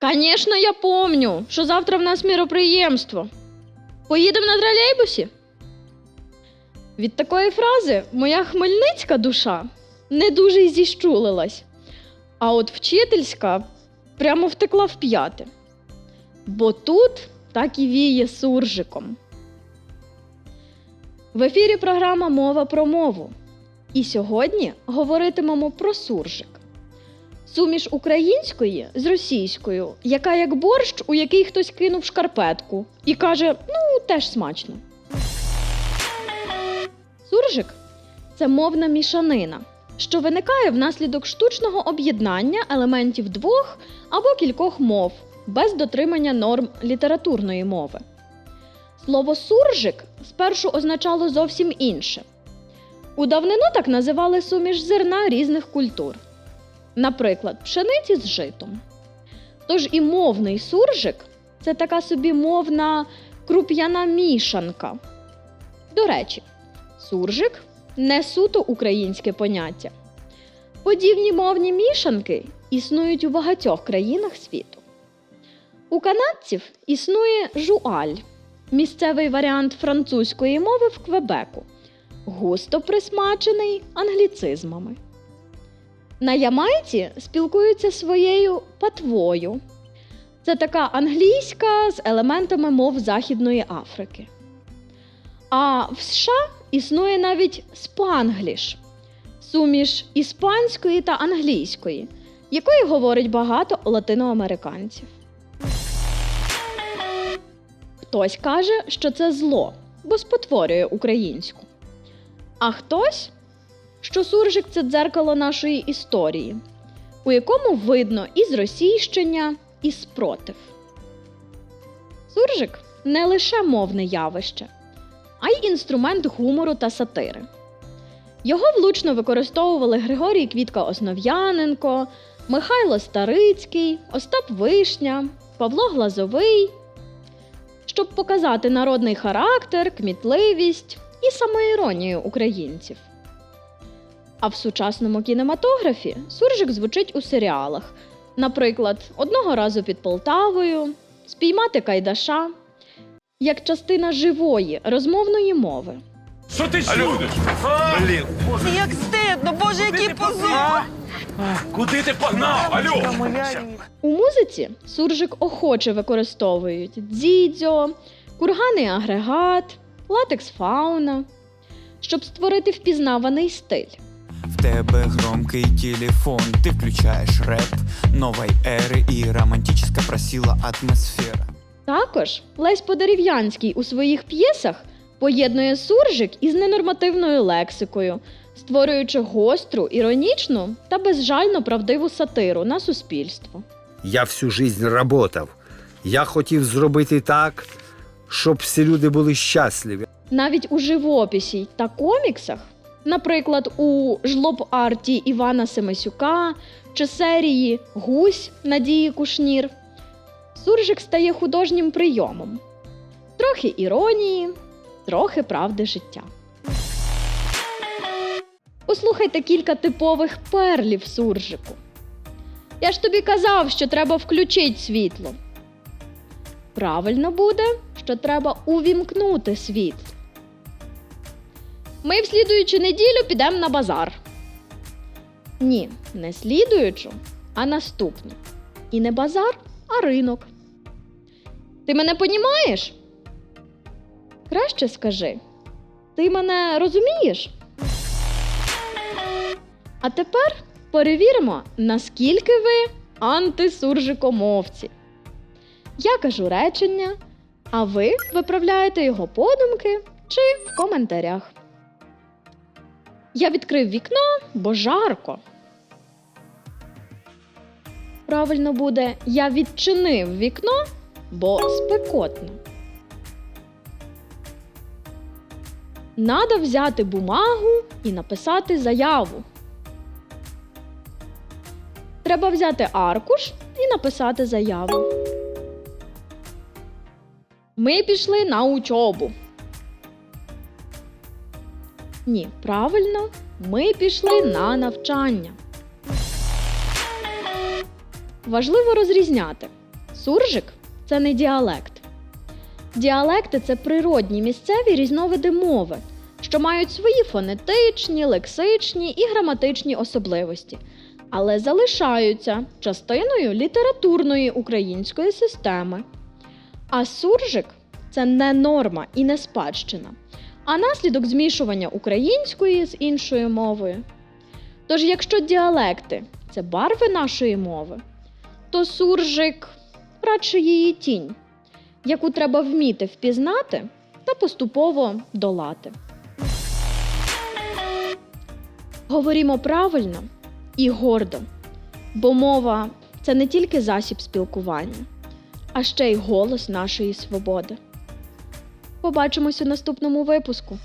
Конечно, я помню, що завтра в нас міроприємство. Поїдемо на тролейбусі? Від такої фрази моя хмельницька душа не дуже й зіщулилась, а от вчительська прямо втекла в п'яте. Бо тут так і віє суржиком. В ефірі програма Мова про мову. І сьогодні говоритимемо про суржик. Суміш української з російською, яка як борщ, у який хтось кинув шкарпетку і каже: ну, теж смачно. Суржик це мовна мішанина, що виникає внаслідок штучного об'єднання елементів двох або кількох мов без дотримання норм літературної мови. Слово суржик спершу означало зовсім інше. У давнину так називали суміш зерна різних культур, наприклад, пшениці з житом. Тож і мовний суржик це така собі мовна круп'яна мішанка. До речі, суржик не суто українське поняття. Подібні мовні мішанки існують у багатьох країнах світу. У канадців існує жуаль, місцевий варіант французької мови в Квебеку, густо присмачений англіцизмами. На Ямайці спілкуються своєю патвою. Це така англійська з елементами мов Західної Африки. А в США існує навіть спангліш суміш іспанської та англійської, якої говорить багато латиноамериканців. Хтось каже, що це зло, бо спотворює українську. А хтось, що суржик це дзеркало нашої історії, у якому видно і зросійщення, і спротив. Суржик не лише мовне явище, а й інструмент гумору та сатири. Його влучно використовували Григорій Квітка Основ'яненко, Михайло Старицький, Остап Вишня, Павло Глазовий, щоб показати народний характер, кмітливість і самоіронію українців. А в сучасному кінематографі суржик звучить у серіалах, наприклад, одного разу під Полтавою, спіймати Кайдаша, як частина живої розмовної мови. Що ти чудиш? Блін, Як стидно, боже, який позор! куди ти погнав? Алло! У музиці суржик охоче використовують дзідзьо, курганий агрегат, латекс фауна, щоб створити впізнаваний стиль. В тебе громкий телефон, ты включаешь рэп новой эры и романтически просила атмосфера. Також Лесь Подерев'янський у своїх п'єсах поєднує суржик із ненормативною лексикою, створюючи гостру, іронічну та безжально правдиву сатиру на суспільство. Я всю жизнь работав. Я хотів зробити так, щоб всі люди були щасливі. Навіть у живописі та коміксах, наприклад, у жлоб-арті Івана Семисюка чи серії Гусь Надії Кушнір, суржик стає художнім прийомом. Трохи іронії, трохи правди життя. Послухайте кілька типових перлів суржику. Я ж тобі казав, що треба включити світло. Правильно буде, що треба увімкнути світло. Ми в слідуючу неділю підемо на базар. Ні, не слідуючу, а наступну. І не базар, а ринок. Ти мене понімаєш? Краще скажи. Ти мене розумієш? А тепер перевіримо, наскільки ви антисуржикомовці. Я кажу речення, а ви виправляєте його подумки чи в коментарях. Я відкрив вікно, бо жарко. Правильно буде я відчинив вікно, бо спекотно. Надо взяти бумагу і написати заяву. Треба взяти аркуш і написати заяву. Ми пішли на учобу. Ні, правильно, ми пішли на навчання. Важливо розрізняти, Суржик це не діалект. Діалекти це природні місцеві різновиди мови, що мають свої фонетичні, лексичні і граматичні особливості, але залишаються частиною літературної української системи. А суржик це не норма і не спадщина, а наслідок змішування української з іншою мовою. Тож, якщо діалекти це барви нашої мови, то суржик радше її тінь, яку треба вміти впізнати та поступово долати. Говорімо правильно і гордо, бо мова це не тільки засіб спілкування, а ще й голос нашої свободи. Побачимось у наступному випуску.